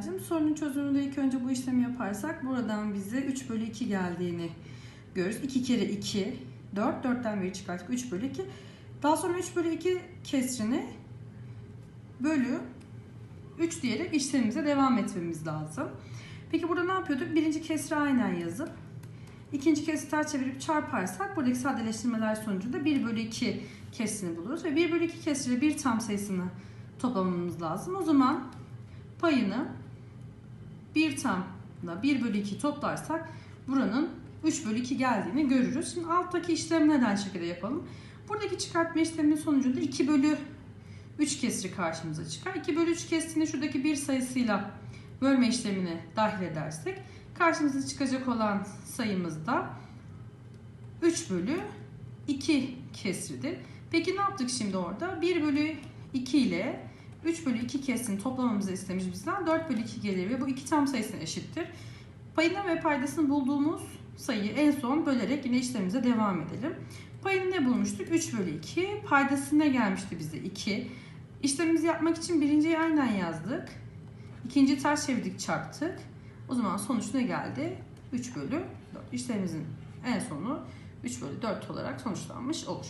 Öğrencim sorunun çözümünde ilk önce bu işlemi yaparsak buradan bize 3 bölü 2 geldiğini görürüz. 2 kere 2 4. 4'ten beri çıkarttık 3 bölü 2. Daha sonra 3 bölü 2 kesrini bölü 3 diyerek işlemimize devam etmemiz lazım. Peki burada ne yapıyorduk? Birinci kesri aynen yazıp ikinci kesri ters çevirip çarparsak buradaki sadeleştirmeler sonucunda 1 bölü 2 kesrini buluruz. Ve 1 bölü 2 kesriyle bir tam sayısını toplamamız lazım. O zaman payını 1 tamla 1 bölü 2 toplarsak buranın 3 bölü 2 geldiğini görürüz. Şimdi alttaki işlemi neden şekilde yapalım? Buradaki çıkartma işleminin sonucunda 2 bölü 3 kesri karşımıza çıkar. 2 bölü 3 kesrini şuradaki bir sayısıyla bölme işlemine dahil edersek karşımıza çıkacak olan sayımız da 3 bölü 2 kesridir. Peki ne yaptık şimdi orada? 1 bölü 2 ile 3 bölü 2 kesrini toplamamızı istemiş bizden. 4 bölü 2 gelir ve bu iki tam sayısına eşittir. Payını ve paydasını bulduğumuz sayıyı en son bölerek yine işlemimize devam edelim. Payını ne bulmuştuk? 3 bölü 2. Paydası ne gelmişti bize? 2. İşlemimizi yapmak için birinciyi aynen yazdık. İkinciyi ters çevirdik çarptık. O zaman sonuç ne geldi? 3 bölü 4. İşlemimizin en sonu 3 bölü 4 olarak sonuçlanmış olur.